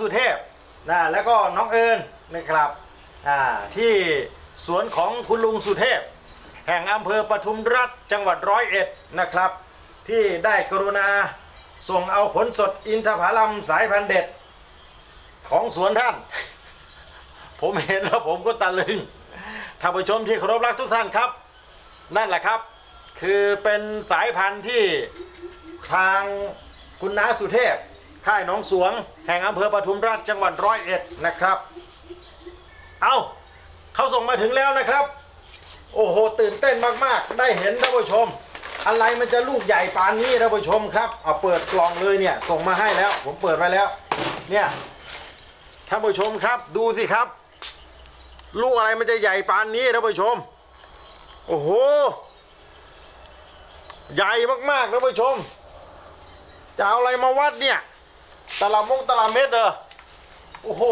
สุเทพนะแล้วก็น้องเอิญนะครับอ่าที่สวนของคุณลุงสุเทพ แห่งอำเภอปทุมรัฐจังหวัดร้อยเอ็ดนะครับ ที่ได้กรุณาส่งเอาผลสดอินทผลัมสายพันธุ์เด็ดของสวนท่าน ผมเห็นแล้วผมก็ตะลึงท่านผู้ชมที่เคารพรักทุกท่านครับ นั่นแหละครับ คือเป็นสายพันธุ์ที่ทางคุณน้าสุเทพ ค่ายหน้องสวง แห่งอำเภอปทุมราชจังหวัดร้อยเอ็ดนะครับ เอาเขาส่งมาถึงแล้วนะครับ โอ้โห ตื่นเต้นมากๆ ได้เห็นท่านผู้ชม อะไรมันจะลูกใหญ่ปานนี้ท่านผู้ชมครับเอาเปิดกล่องเลยเนี่ย ส่งมาให้แล้ว ผมเปิดไว้แล้ว เนี่ยท่านผู้ชมครับ ดูสิครับ ลูกอะไรมันจะใหญ่ปานนี้ท่านผู้ชม โอ้โห ใหญ่มากๆท่านผู้ชมจะเอาอะไรมาวัดเนี่ย ตาลับมงตาลับเม็ดเหรอโอ้โห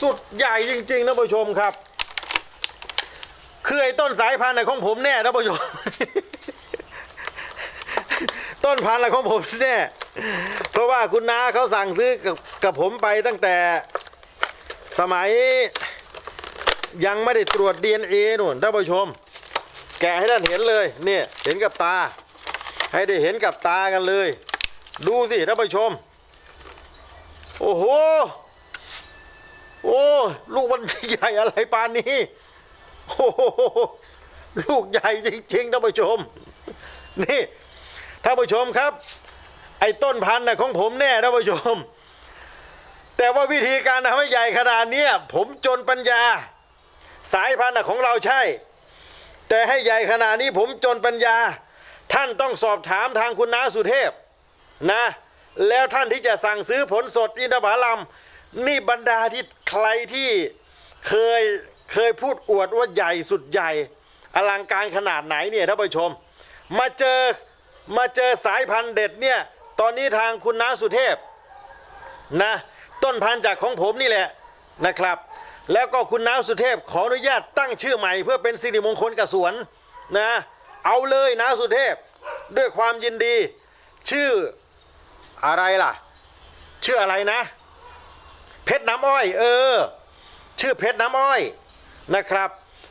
สุดใหญ่จริงๆท่านผู้ชมครับคือไอ้ต้นสายพันธุ์ไหนของผมแน่ท่านผู้ชมต้นพันธุ์อะไรของผมแน่เพราะว่าคุณน้าเขาสั่งซื้อกับกับผมไปตั้งแต่สมัยยังไม่ได้ตรวจ DNA นู่นท่านผู้ชม แกะให้ท่านเห็นเลยเนี่ยเห็นกับตา ให้ได้เห็นกับตากันเลย ดูสิท่านผู้ชม โอ้โห โอ้ลูกมันใหญ่อะไรปานนี้ โอ้โหลูกใหญ่จริงๆท่านผู้ชม นี่ท่านผู้ชมครับ ไอ้ต้นพันธุ์น่ะของผมแน่ท่านผู้ชม แต่ว่าวิธีการทำให้ใหญ่ขนาดเนี้ยผมจนปัญญา สายพันธุ์นะของเราใช่ แต่ให้ใหญ่ขนาดนี้ผมจนปัญญา ท่านต้องสอบถามทางคุณน้าสุเทพนะ แล้วท่านที่จะสั่งซื้อผลสดอินทผลัมนี่บรรดาที่ใครที่เคยเคยพูดอวดว่าใหญ่สุดใหญ่ อลังการขนาดไหนเนี่ยท่านผู้ชม มาเจอมาเจอสายพันธุ์เด็ดเนี่ยตอนนี้ทางคุณน้าสุเทพนะต้นพันธุ์จากของผมนี่แหละนะครับ แล้วก็คุณน้าสุเทพขออนุญาตตั้งชื่อใหม่ เพื่อเป็นสิริมงคลกับสวนนะเอาเลยนะสุเทพด้วยความยินดี ชื่อ อะไรล่ะ ชื่ออะไรนะ เพชรน้ำอ้อย เออ ชื่อเพชรน้ำอ้อยนะครับ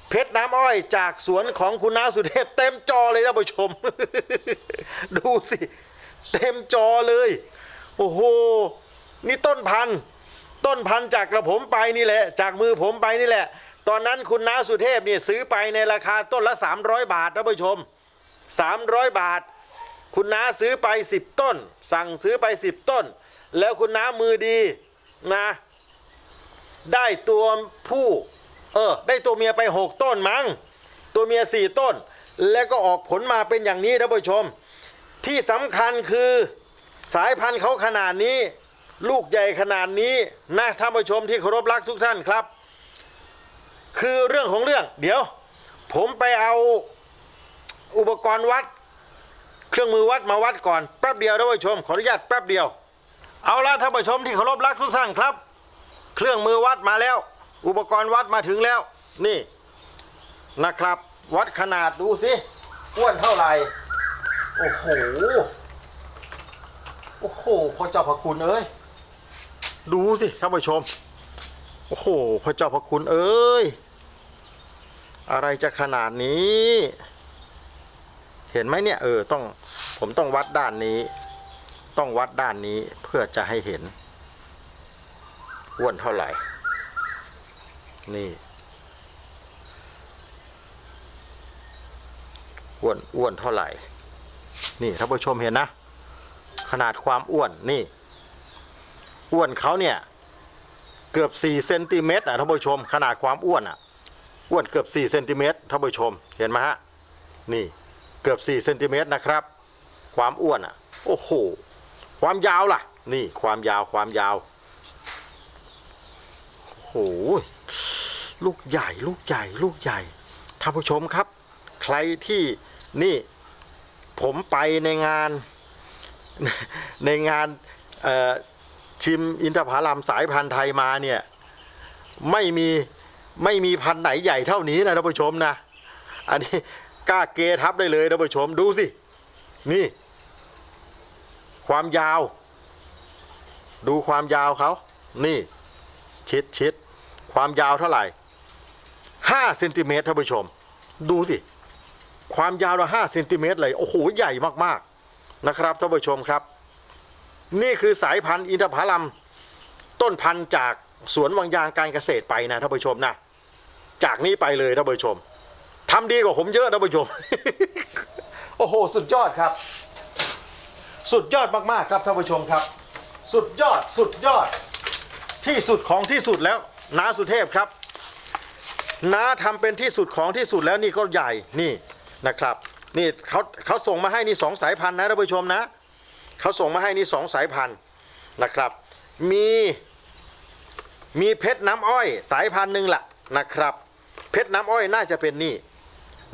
เพชรน้ำอ้อยจากสวนของคุณน้าสุเทพ เต็มจอเลยนะผู้ชม ดูสิ เต็มจอเลย โอ้โห นี่ต้นพันธุ์ต้นพันธุ์จากกระผมไปนี่แหละ จากมือผมไปนี่แหละ ตอนนั้นคุณน้าสุเทพเนี่ยซื้อไปในราคาต้นละ 300 บาทนะผู้ชม 300 บาท คุณน้าซื้อไป 10 ต้น สั่งซื้อไป 10 ต้น แล้วคุณน้ามือดีนะ ได้ตัวผู้เออได้ตัวเมียไป 6 ต้นมั้งตัวเมีย 4 ต้น แล้วก็ออกผลมาเป็นอย่างนี้ท่านผู้ชม ที่สำคัญคือสายพันธุ์เขาขนาดนี้ ลูกใหญ่ขนาดนี้นะท่านผู้ชมที่เคารพรักทุกท่านครับ คือเรื่องของเรื่อง เดี๋ยว ผมไปเอาอุปกรณ์วัด เครื่องมือวัดมาวัดก่อนแป๊บเดียวท่านผู้ชมขออนุญาตแป๊บเดียว เอาละท่านผู้ชมที่เคารพรักทุกท่านครับ เครื่องมือวัดมาแล้ว อุปกรณ์วัดมาถึงแล้ว นี่นะครับ วัดขนาดดูสิอ้วนเท่าไหร่โอ้โหโอ้โหพระเจ้าพระคุณเอ้ยดูสิท่านผู้ชม โอ้โหพระเจ้าพระคุณเอ้ย อะไรจะขนาดนี้ เห็นไหมเนี่ยเออต้องผมต้องวัดด้านนี้ ต้องวัดด้านนี้เพื่อจะให้เห็นอ้วนเท่าไหร่ นี่อ้วนอ้วนเท่าไหร่ นี่ท่านผู้ชมเห็นนะ ขนาดความอ้วนนี่ อ้วนเขาเนี่ย เกือบ4เซนติเมตรอะท่านผู้ชม ขนาดความอ้วนอะ อ้วนเกือบ4เซนติเมตรท่านผู้ชม เห็นไหมฮะ นี่ เกือบ4เซนติเมตรนะครับ ความอ้วนอะโอ้โหความยาวล่ะ นี่ความยาวความยาวโอ้โหลูกใหญ่ลูกใหญ่ลูกใหญ่ท่านผู้ชมครับ ใครที่นี่ผมไปในงานในงานชิมอินทผลัมสายพันธุ์ไทยมาเนี่ยไม่มีไม่มีพันธุ์ไหนใหญ่เท่านี้นะท่านผู้ชมนะ อันนี้ กล้าเกทับได้เลยท่านผู้ชมดูสิ นี่ ความยาว ดูความยาวเขา นี่ ชิดชิดความยาวเท่าไหร่ห้าเซนติเมตรท่านผู้ชม ดูสิ ความยาวเราห้าเซนติเมตรเลย โอ้โห ใหญ่มากๆนะครับท่านผู้ชมครับ นี่คือสายพันธุ์อินทผลัม ต้นพันธุ์จากสวนวังยางการเกษตรไปนะท่านผู้ชมนะ จากนี้ไปเลยท่านผู้ชม ทำดีกว่าผมเยอะท่านผู้ชม โอ้โห สุดยอดครับ สุดยอดมากๆครับท่านผู้ชมครับ สุดยอดสุดยอด ที่สุดของที่สุดแล้วนาสุเทพครับน้าทำเป็นที่สุดของที่สุดแล้วนี่ก็ใหญ่นี่นะครับ นี่เขาเขาส่งมาให้นี่สองสายพันธุ์นะท่านผู้ชมนะเขาส่งมาให้นี่สองสายพันธุ์นะครับ มีมีเพชรน้ำอ้อยสายพันธุ์หนึ่งละนะครับ เพชรน้ำอ้อยน่าจะเป็นนี่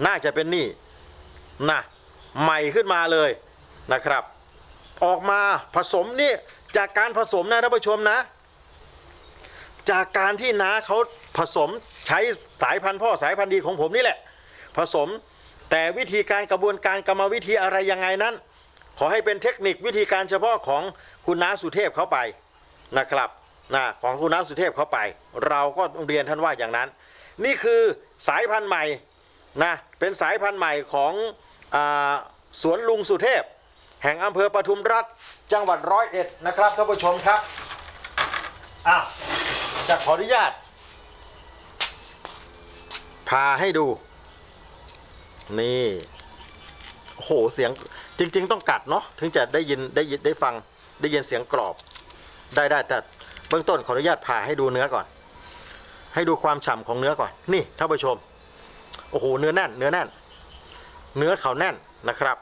น่าจะเป็นนี่นะใหม่ขึ้นมาเลยนะครับ ออกมาผสมนี่จากการผสมนะท่านผู้ชมนะ จากการที่น้าเขาผสมใช้สายพันธุ์พ่อสายพันธุ์ดีของผมนี่แหละ ผสมแต่วิธีการกระบวนการกรรมวิธีอะไรยังไงนั้น ขอให้เป็นเทคนิควิธีการเฉพาะของคุณน้าสุเทพเขาไปนะครับนะของคุณน้าสุเทพเขาไป เราก็เรียนท่านว่าอย่างนั้น นี่คือสายพันธุ์ใหม่ นะเป็นสายพันธุ์ใหม่ของอสวนลุงสุเทพ แห่งอำเภอปทุมรัฐจังหวัดร้อยเอ็ดนะครับท่านผู้ชมครับอะจะขออนุญาตพาให้ดู นี่โอ้โหเสียงจริง ๆ ต้องกัดเนาะถึงจะได้ยินได้ยินได้ฟังได้ยินเสียงกรอบ ได้ได้แต่เบื้องต้นขออนุญาตพาให้ดูเนื้อก่อน ให้ดูความฉ่ำของเนื้อก่อน นี่ท่านผู้ชม โอ้โหเนื้อแน่น เนื้อแน่น เนื้อเขาแน่นนะครับ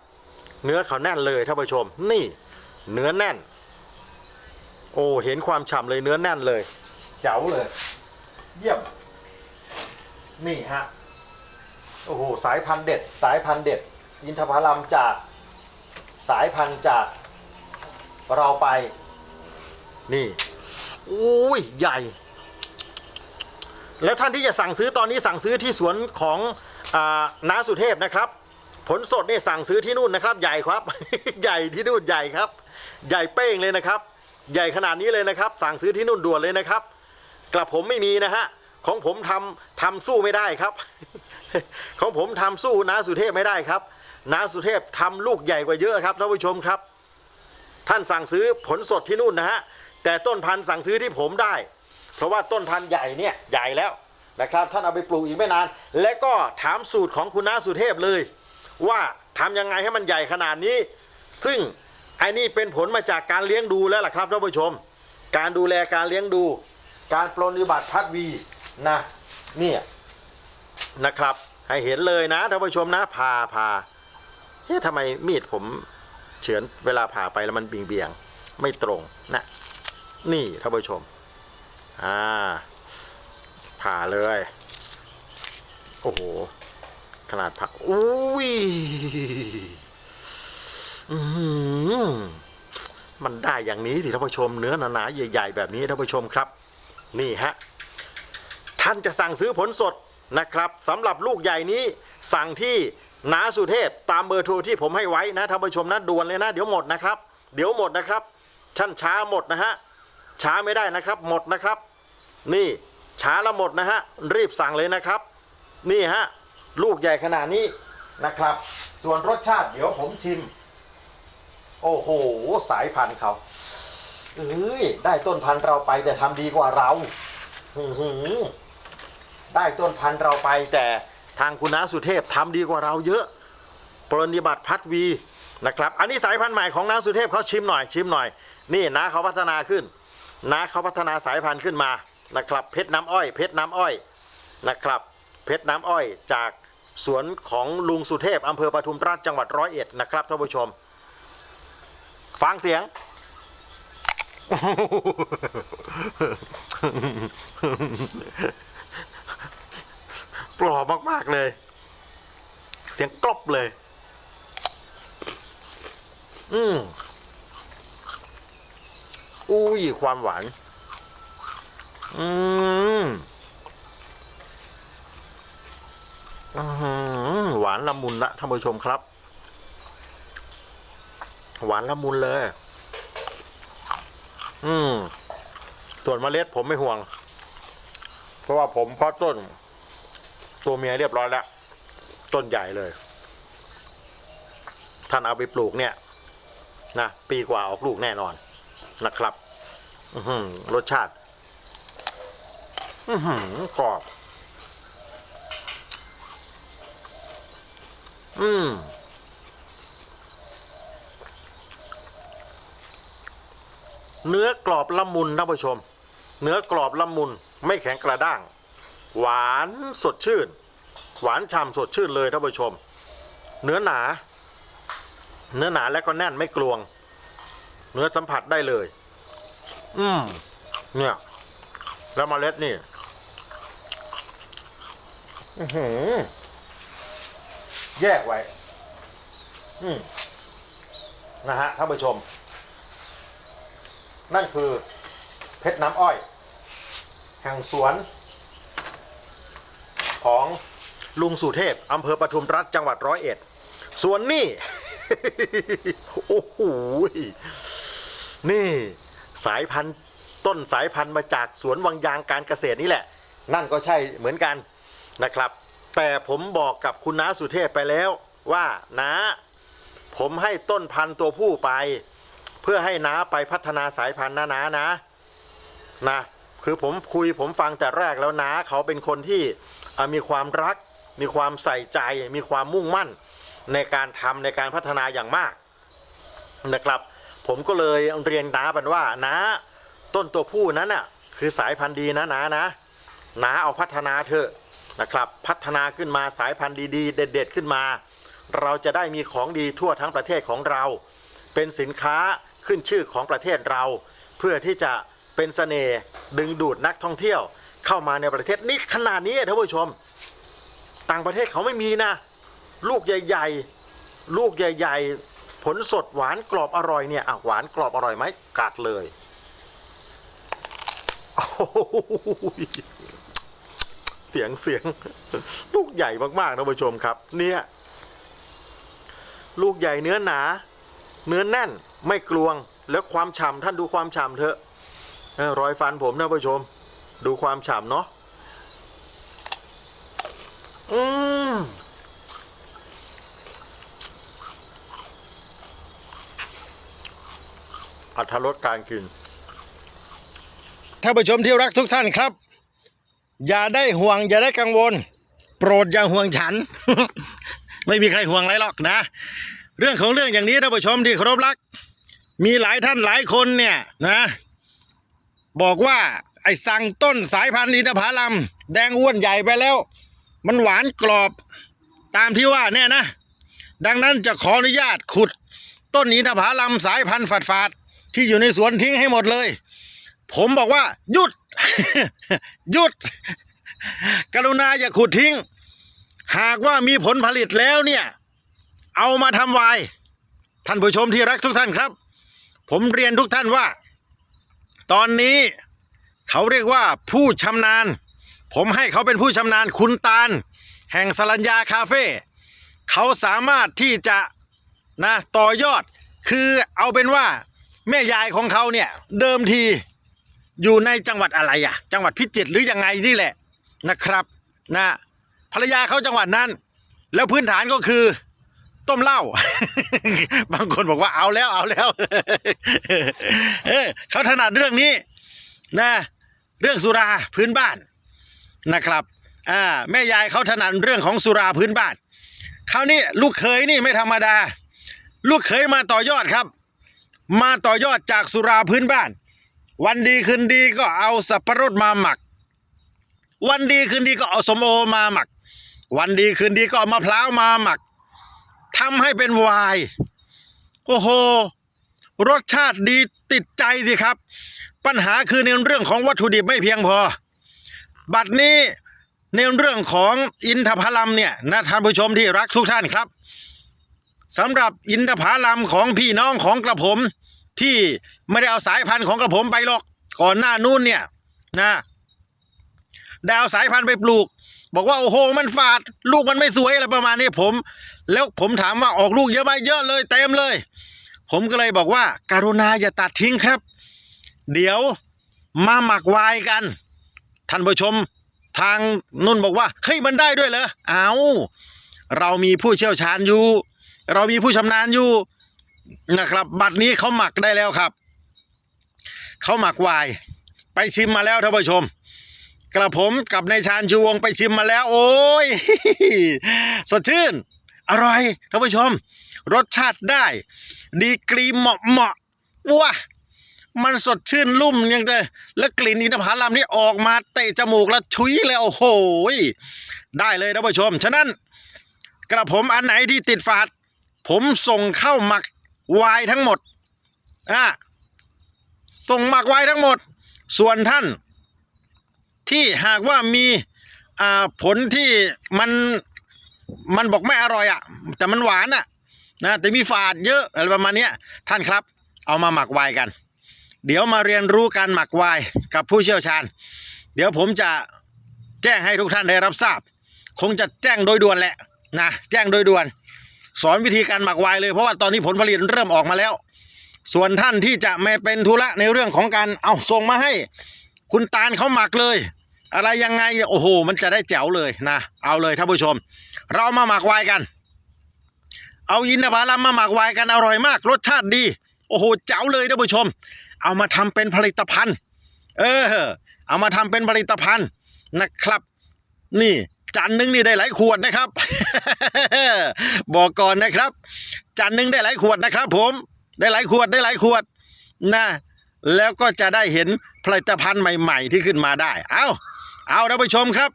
เนื้อเขาแน่นเลยท่านผู้ชม นี่ เนื้อแน่น โอ้เห็นความฉ่ำเลยเนื้อแน่นเลย เจ๋วเลย เยี่ยม นี่ฮะโอ้โหสายพันธุ์เด็ด สายพันธุ์เด็ด อินทผลัมจากสายพันธุ์จากเราไป นี่ อุ้ย ใหญ่ แล้วท่านที่จะสั่งซื้อตอนนี้สั่งซื้อที่สวนของอน้าสุเทพนะครับ ผลสดนี่สั่งซื้อที่นู่นนะครับ ใหญ่ครับ ใหญ่ที่นู่นใหญ่ครับ ใหญ่เป้งเลยนะครับ ใหญ่ขนาดนี้เลยนะครับ สั่งซื้อที่นู่นด่วนเลยนะครับกระผมไม่มีนะฮะของผมทำทำสู้ไม่ได้ครับ ของผมทำสู้น้าสุเทพไม่ได้ครับน้าสุเทพทำลูกใหญ่กว่าเยอะครับท่านผู้ชมครับ ท่านสั่งซื้อผลสดที่นู่นนะฮะแต่ต้นพันธุ์สั่งซื้อที่ผมได้ เพราะว่าต้นพันธุ์ใหญ่เนี่ยใหญ่แล้วนะครับท่านเอาไปปลูกอีกไม่นาน และก็ถามสูตรของคุณน้าสุเทพเลย ว่าทำยังไงให้มันใหญ่ขนาดนี้ ซึ่งไอ้นี่เป็นผลมาจากการเลี้ยงดูแล้วล่ะครับท่านผู้ชม การดูแลการเลี้ยงดู การปรนนิบัติพัดวีนะเนี่ยนะครับ ให้เห็นเลยนะท่านผู้ชมนะพาพาเฮ้ยทำไมมีดผมเฉือนเวลาผ่าไปแล้วมันเบี่ยงเบี่ยงไม่ตรงนะนี่ท่านผู้ชม อ่า ผ่าเลย โอ้โห ขนาดผ่าอุ้ยมมันได้อย่างนี้สิท่านผู้ชมเนื้อหนาๆใหญ่ ๆ แบบนี้ท่านผู้ชมครับ นี่ฮะ ท่านจะสั่งซื้อผลสดนะครับสำหรับลูกใหญ่นี้สั่งที่นาสุเทพตามเบอร์โทรที่ผมให้ไว้นะท่านผู้ชมนะด่วนเลยนะเดี๋ยวหมดนะครับ เดี๋ยวหมดนะครับ ชั้นช้าหมดนะฮะช้าไม่ได้นะครับ หมดนะครับ นี่ช้าล้วหมดนะฮะ รีบสั่งเลยนะครับ นี่ฮะ ลูกใหญ่ขนาดนี้นะครับ ส่วนรสชาติเดี๋ยวผมชิม โอ้โห สายพันธุ์เขาเอ้ยได้ต้นพันธุ์เราไปแต่ทำดีกว่าเราหือหือได้ต้นพันธุ์เราไปแต่ทางคุณน้าสุเทพทำดีกว่าเราเยอะปรนนิบัติพัดวีนะครับ อันนี้สายพันธุ์ใหม่ของน้าสุเทพเขาชิมหน่อยชิมหน่อย นี่น้าเขาพัฒนาขึ้นน้าเขาพัฒนาสายพันธุ์ขึ้นมา นะครับ เพชรน้ำอ้อย เพชรน้ำอ้อยนะครับ เพชรน้ำอ้อยจากสวนของลุงสุเทพอำเภอปทุมราชจังหวัดร้อยเอ็ดนะครับท่านผู้ชม ฟังเสียง ปลอบมาก ๆ เลย เสียงกรอบเลย อืมอุ้ยความหวาน อืมหวานละมุนละท่านผู้ชมครับ หวานละมุนเลย อืม ส่วนเมล็ดผมไม่ห่วง เพราะว่าผมเพาะต้น ตัวเมียเรียบร้อยแล้ว ต้นใหญ่เลย ท่านเอาไปปลูกเนี่ย นะ ปีกว่าออกลูกแน่นอนนะครับรสชาติ อือหือกรอบ อืมเนื้อกรอบละมุนท่านผู้ชม เนื้อกรอบละมุนไม่แข็งกระด้าง หวานสดชื่น หวานฉ่ำสดชื่นเลยท่านผู้ชม เนื้อหนา เนื้อหนาและก็แน่นไม่กลวง เนื้อสัมผัสได้เลย อืมเนี่ย แล้วมเมล็ดนี่ อือหือ แยกไว้ อืมนะฮะท่านผู้ชม นั่นคือ เพชรน้ำอ้อย แห่งสวน ของลุงสุเทพอำเภอปทุมรัฐจังหวัดร้อยเอ็ด ส่วนนี่ โอ้โห นี่สายพันธุ์ต้นสายพันธุ์มาจากสวนวังยางการเกษตรนี่แหละ นั่นก็ใช่เหมือนกัน นะครับ แต่ผมบอกกับคุณน้าสุเทพไปแล้วว่าน้าผมให้ต้นพันธุ์ตัวผู้ไป เพื่อให้น้าไปพัฒนาสายพันธุ์นะน้านะนะคือผมคุยผมฟังแต่แรกแล้วน้าเขาเป็นคนที่มีความรัก มีความใส่ใจ มีความมุ่งมั่นในการทำในการพัฒนาอย่างมากนะครับ ผมก็เลยเรียนน้าบันว่าน้าต้นตัวผู้นั้นน่ะคือสายพันธุ์ดีนะน้านะน้าเอาพัฒนาเถอะ นะครับ พัฒนาขึ้นมาสายพันธุ์ดีๆ เด็ด ๆ ขึ้นมา เราจะได้มีของดีทั่วทั้งประเทศของเรา เป็นสินค้าขึ้นชื่อของประเทศเรา เพื่อที่จะเป็นเสน่ห์ดึงดูดนักท่องเที่ยว เข้ามาในประเทศนี่ขนาดนี้ท่านผู้ชม ต่างประเทศเขาไม่มีนะ ลูกใหญ่ ๆ ลูกใหญ่ ๆ ผลสดหวานกรอบอร่อยเนี่ยอะหวานกรอบอร่อยไหมกัดเลยโอ้ เสียงเสียง ลูกใหญ่มากๆท่านผู้ชมครับ เนี่ย ลูกใหญ่เนื้อหนา เนื้อแน่นไม่กลวง แล้วความฉ่ำท่านดูความฉ่ำเถอะรอยฟันผมนะผู้ชม ดูความฉ่ำเนาะอืมอัธรสการกินท่านผู้ชมที่รักทุกท่านครับ อย่าได้ห่วง อย่าได้กังวล โปรดอย่าห่วงฉัน ไม่มีใครห่วงอะไรหรอกนะ เรื่องของเรื่องอย่างนี้ท่านผู้ชมที่เคารพรัก มีหลายท่านหลายคนเนี่ยนะ บอกว่าไอ้สั่งต้นสายพันธุ์อินทผลัมแดงอ้วนใหญ่ไปแล้ว มันหวานกรอบตามที่ว่าเนี่ยนะ ดังนั้นจะขออนุญาตขุด ต้นอินทผลัมสายพันธุ์ฝาดฝาดๆที่อยู่ในสวนทิ้งให้หมดเลย ผมบอกว่า หยุด หยุด กรุณาอย่าขุดทิ้ง หากว่ามีผลผลิตแล้วเนี่ย เอามาทำวน์ท่านผู้ชมที่รักทุกท่านครับ ผมเรียนทุกท่านว่า ตอนนี้เขาเรียกว่าผู้ชำนาญ ผมให้เขาเป็นผู้ชำนาญคุณตาล แห่งสรัญญาคาเฟ่เขาสามารถที่จะนะต่อยอด คือเอาเป็นว่าแม่ยายของเขาเนี่ย เดิมที อยู่ในจังหวัดอะไรอะจังหวัดพิจิตรหรือยังไงนี่แหละนะครับนะภรรยาเขาจังหวัดนั้น แล้วพื้นฐานก็คือ ต้มเหล้า บางคนบอกว่าเอาแล้วเอาแล้ว เออเขาถนัดเรื่องนี้นะ เรื่องสุราพื้นบ้านนะครับอ่าแม่ยายเขาถนัดเรื่องของสุราพื้นบ้านคราวนี้ลูกเขยนี่ไม่ธรรมดา ลูกเขยมาต่อยอดครับ มาต่อยอดจากสุราพื้นบ้าน วันดีคืนดีก็เอาสับปะรดมาหมัก วันดีคืนดีก็เอาสมโอมาหมัก วันดีคืนดีก็เอามะพร้าวมาหมักทำให้เป็นวน์โอ้โหรสชาติดีติดใจสิครับ ปัญหาคือในเรื่องของวัตถุดิบไม่เพียงพอ บัดนี้ในเรื่องของอินทผลัมเนี่ยนะท่านผู้ชมที่รักทุกท่านครับสำหรับอินทผลัมของพี่น้องของกระผม ที่ไม่ได้เอาสายพันธุ์ของกระผมไปหรอก ก่อนหน้านู้นเนี่ยนะได้เอาสายพันธุ์ไปปลูก บอกว่าโอ้โหมันฝาด ลูกมันไม่สวยอะไรประมาณนี้ผม แล้วผมถามว่าออกลูกเยอะไหมเยอะเลยเต็มเลย ผมก็เลยบอกว่า การุณาอย่าตัดทิ้งครับ เดี๋ยวมาหมักวายกันท่านผู้ชมทางนุ่นบอกว่าเฮ้ยมันได้ด้วยเหรอเอาเรามีผู้เชี่ยวชาญอยู่ เรามีผู้ชำนาญอยู่ นะครับ บัดนี้เขาหมักได้แล้วครับ เขาหมักวาย ไปชิมมาแล้วท่านผู้ชม กระผมกับนายชาญชูวงไปชิมมาแล้ว โอ้ยสดชื่น อร่อยท่านผู้ชม รสชาติได้ ดีกรีเหมาะเหมาะว้ามันสดชื่นลุ่มยังเลยแล้วกลิ่นอินทผลัมนี่ออกมาเตะจมูกแล้วชุยเลยโอ้โหได้เลยท่านผู้ชม ฉะนั้น กระผมอันไหนที่ติดฝาด ผมส่งเข้าหมัก วายทั้งหมดอะส่งหมักไวายทั้งหมด ส่วนท่าน ที่หากว่ามีอ่าผลที่มันมันบอกไม่อร่อยอะ แต่มันหวานอะนะแต่มีฝาดเยอะอะไรประมาณนี้ท่านครับ เอามาหมักไวน์กัน เดี๋ยวมาเรียนรู้การหมักไวน์กับผู้เชี่ยวชาญ เดี๋ยวผมจะแจ้งให้ทุกท่านได้รับทราบ คงจะแจ้งโดยด่วนแหละนะแจ้งโดยด่วน สอนวิธีการหมักไวน์เลยเพราะว่าตอนนี้ผลผลิตเริ่มออกมาแล้ว ส่วนท่านที่จะไม่เป็นธุระในเรื่องของการเอาส่งมาให้ คุณตาลเขาหมักเลย อะไรยังไงโอ้โห มันจะได้แจ๋วเลยนะเอาเลยท่านผู้ชม เรามาหมักไวน์กัน เอาอินทผลัมมาหมักไวน์กันอร่อยมาก รสชาติดี โอ้โหเจ๋วเลยท่านผู้ชม เอามาทำเป็นผลิตภัณฑ์ เออ เอามาทำเป็นผลิตภัณฑ์นะครับ นี่ จานหนึงนี่ได้หลายขวดนะครับ บอกก่อนนะครับจานหนึงได้หลายขวดนะครับ ผม ได้หลายขวดได้หลายขวดนะแล้วก็จะได้เห็นผลิตภัณฑ์ใหม่ ๆ ที่ขึ้นมาได้ เอาเอาท่านผู้ชมครับ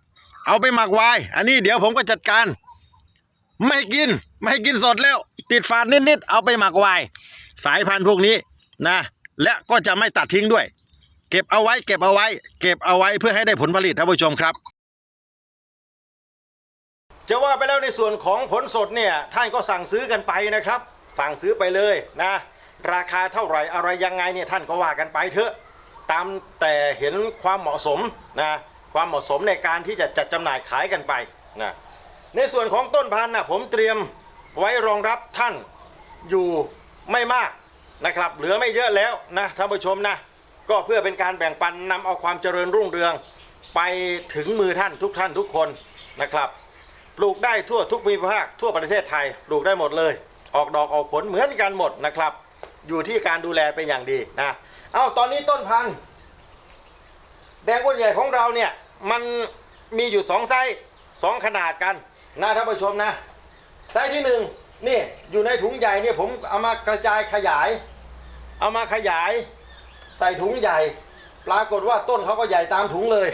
เอาไปหมักไวน์อันนี้เดี๋ยวผมก็จัดการ ไม่กิน ไม่กินสดแล้ว ติดฝาดนิดๆ เอาไปหมักไวน์สายพันธุ์พวกนี้นะ และก็จะไม่ตัดทิ้งด้วย เก็บเอาไว้ เก็บเอาไว้ เก็บเอาไว้เพื่อให้ได้ผลผลิตท่านผู้ชมครับ จะว่าไปแล้วในส่วนของผลสดเนี่ยท่านก็สั่งซื้อกันไปนะครับ สั่งซื้อไปเลยนะ ราคาเท่าไหร่อะไรยังไงเนี่ยท่านก็ว่ากันไปเถอะ ตามแต่เห็นความเหมาะสมนะความเหมาะสมในการที่จะจัดจำหน่ายขายกันไปนะในส่วนของต้นพันธุ์นะผมเตรียมไว้รองรับท่านอยู่ไม่มากนะครับ เหลือไม่เยอะแล้วนะท่านผู้ชมนะก็เพื่อเป็นการแบ่งปันนำเอาความเจริญรุ่งเรือง ไปถึงมือท่านทุกท่านทุกคนนะครับ ปลูกได้ทั่วทุกภูมิภาคทั่วประเทศไทยปลูกได้หมดเลย ออกดอกออกผลเหมือนกันหมดนะครับ อยู่ที่การดูแลเป็นอย่างดีนะเอาตอนนี้ต้นพันธุ์แดงอ้วนใหญ่ของเราเนี่ยมันมีอยู่สองไซส์สองขนาดกันนะท่านผู้ชมนะไซส์ที่หนึ่งนี่อยู่ในถุงใหญ่เนี่ยผมเอามากระจายขยาย เอามาขยาย ใส่ถุงใหญ่ ปรากฏว่าต้นเขาก็ใหญ่ตามถุงเลย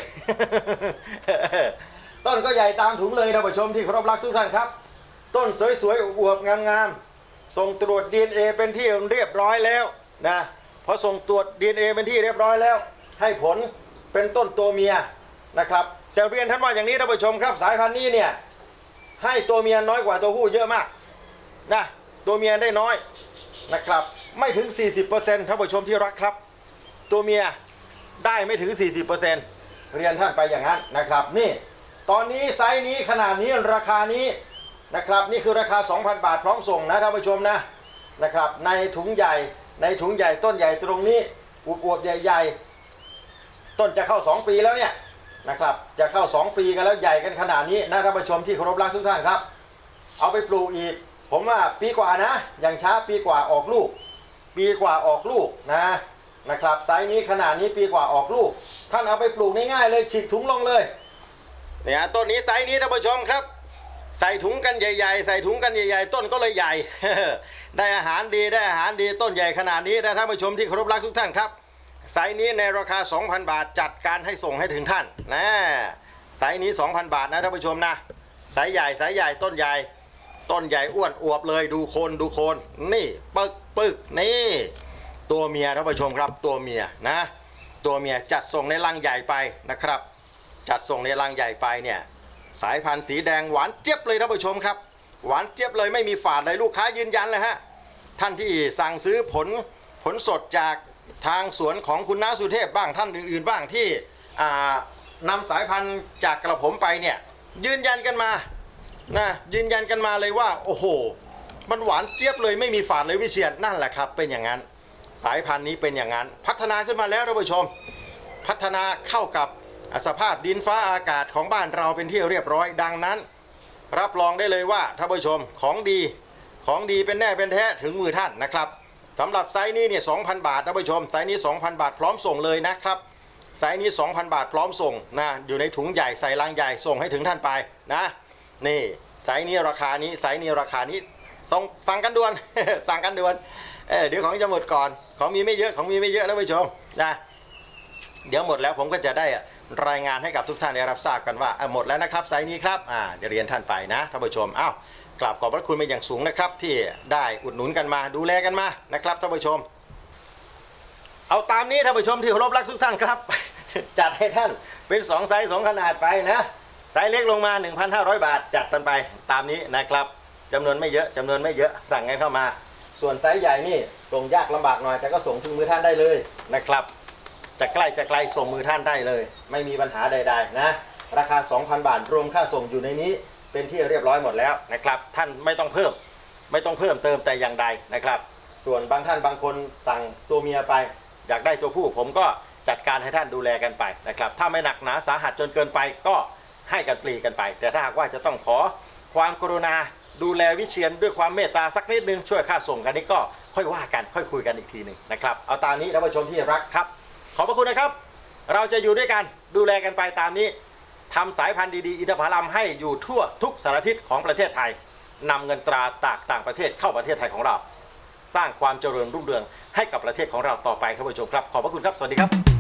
ต้นก็ใหญ่ตามถุงเลยท่านผู้ชมที่เคารพรักทุกท่านครับ ต้นสวยๆอวบๆงามๆส่งตรวจ DNA เป็นที่เรียบร้อยแล้วนะพอส่งตรวจ DNA เป็นที่เรียบร้อยแล้ว ให้ผลเป็นต้นตัวเมียนะครับแต่เรียนท่านว่าอย่างนี้ท่านผู้ชมครับ สายพันธุ์นี้เนี่ยให้ตัวเมียน้อยกว่าตัวผู้เยอะมากนะตัวเมียได้น้อยนะครับ ไม่ถึง 40%ท่านผู้ชมที่รักครับ ตัวเมียได้ไม่ถึง 40%เรียนท่านไปอย่างนั้นนะครับ นี่ ตอนนี้ไซส์นี้ขนาดนี้ราคานี้นะครับนี่คือราคา 2,000 บาทพร้อมส่งนะท่านผู้ชมนะนะครับในถุงใหญ่ในถุงใหญ่ต้นใหญ่ตรงนี้อวบๆใหญ่ๆ ต้นจะเข้า 2 ปีแล้วเนี่ยนะครับจะเข้า 2 ปีกันแล้วใหญ่กันขนาดนี้นะท่านผู้ชมที่เคารพรักทุกท่านครับ เอาไปปลูกอีก ผมว่าปีกว่านะ อย่างช้าปีกว่าออกลูก ปีกว่าออกลูกนะนะครับไซส์นี้ขนาดนี้ปีกว่าออกลูก ท่านเอาไปปลูกง่ายๆเลยฉีกถุงลงเลย เนี่ยต้นนี้ไซส์นี้ท่านผู้ชมครับ ใส่ถุงกันใหญ่ๆ ใส่ถุงกันใหญ่ๆ ต้นก็เลยใหญ่ ได้อาหารดีได้อาหารดีต้นใหญ่ขนาดนี้นะท่านผู้ชมที่เคารพรักทุกท่านครับไซส์นี้ในราคา 2,000 บาทจัดการให้ส่งให้ถึงท่านนะไซส์นี้ 2,000 บาทนะท่านผู้ชมนะไซส์ใหญ่ไซส์ใหญ่ต้นใหญ่ ต้นใหญ่อ้วนอวบเลยดูโคนดูโคนนี่ปึกปึกนี่ ตัวเมียท่านผู้ชมครับตัวเมียนะ ตัวเมียจัดส่งในลังใหญ่ไปนะครับ จัดส่งในลังใหญ่ไปเนี่ยสายพันธุ์สีแดงหวานเจี๊ยบเลยท่านผู้ชมครับ หวานเจี๊ยบเลยไม่มีฝาดเลยลูกค้ายืนยันเลยฮะท่านที่สั่งซื้อผลผลสดจากทางสวนของคุณน้าสุเทพบ้างท่านอื่นๆบ้างที่อ่านำสายพันธุ์จากกระผมไปเนี่ยยืนยันกันมานะยืนยันกันมาเลยว่า โอ้โห มันหวานเจี๊ยบเลยไม่มีฝาดเลยวิเชียนนั่นแหละครับ เป็นอย่างนั้น สายพันธุ์นี้เป็นอย่างนั้น พัฒนาขึ้นมาแล้วท่านผู้ชม พัฒนาเข้ากับ สภาพดินฟ้าอากาศของบ้านเราเป็นที่เรียบร้อยดังนั้น รับรองได้เลยว่าท่านผู้ชมของดีของดีเป็นแน่เป็นแท้ถึงมือท่านนะครับสำหรับไซส์นี้เนี่ย2,000 บาทท่านผู้ชมไซส์นี้ 2,000 บาทพร้อมส่งเลยนะครับไซส์นี้ 2,000 บาทพร้อมส่งนะอยู่ในถุงใหญ่ใส่ลังใหญ่ส่งให้ถึงท่านไปนะนี่ไซส์นี้ราคานี้ไซส์นี้ราคานี้ต้องสั่งกันด่วนสั่งกันด่วนเออเดี๋ยวของจะหมดก่อนของมีไม่เยอะของมีไม่เยอะท่านผู้ชมนะเดี๋ยวหมดแล้วผมก็จะได้ รายงานให้กับทุกท่านได้รับทราบกันว่าหมดแล้วนะครับไซส์นี้ครับอ่าเดี๋ยวเรียนท่านไปนะท่านผู้ชมอ้าวกราบขอบพระคุณเป็นอย่างสูงนะครับ ที่ได้อุดหนุนกันมาดูแลกันมานะครับท่านผู้ชม เอาตามนี้ท่านผู้ชมที่เคารพรักทุกท่านครับ จัดให้ท่านเป็นสองไซส์สองขนาดไปนะไซส์เล็กลงมา 1,500 บาท จัดกันไปตามนี้นะครับจำนวนไม่เยอะจำนวนไม่เยอะสั่งกันเข้ามา ส่วนไซส์ใหญ่นี่ส่งยากลำบากหน่อยแต่ก็ส่งถึงมือท่านได้เลยนะครับ จะใกล้จะไกลส่งมือท่านได้เลย ไม่มีปัญหาใดๆนะราคา 2,000 บาทรวมค่าส่งอยู่ในนี้เป็นที่เรียบร้อยหมดแล้วนะครับท่านไม่ต้องเพิ่มไม่ต้องเพิ่มเติมแต่อย่างใดนะครับ ส่วนบางท่านบางคนสั่งตัวเมียไป อยากได้ตัวผู้ผมก็จัดการให้ท่านดูแลกันไปนะครับถ้าไม่หนักหนาสาหัสจนเกินไปก็ให้กันฟรีกันไป แต่ถ้าหากว่าจะต้องขอความกรุณาดูแลวิเชียนด้วยความเมตตาสักนิดนึงช่วยค่าส่งกันนี้ก็ค่อยว่ากันค่อยคุยกันอีกทีหนึ่งนะครับเอาตามนี้ท่านผู้ชมที่รักครับ ขอบพระคุณนะครับ เราจะอยู่ด้วยกันดูแลกันไปตามนี้ทำสายพันธุ์ดีๆ อินทผลัมให้อยู่ทั่วทุกสารทิศของประเทศไทยนำเงินตราจากต่างประเทศเข้าประเทศไทยของเรา สร้างความเจริญรุ่งเรืองให้กับประเทศของเราต่อไปท่านผู้ชมครับ ขอบพระคุณครับ สวัสดีครับ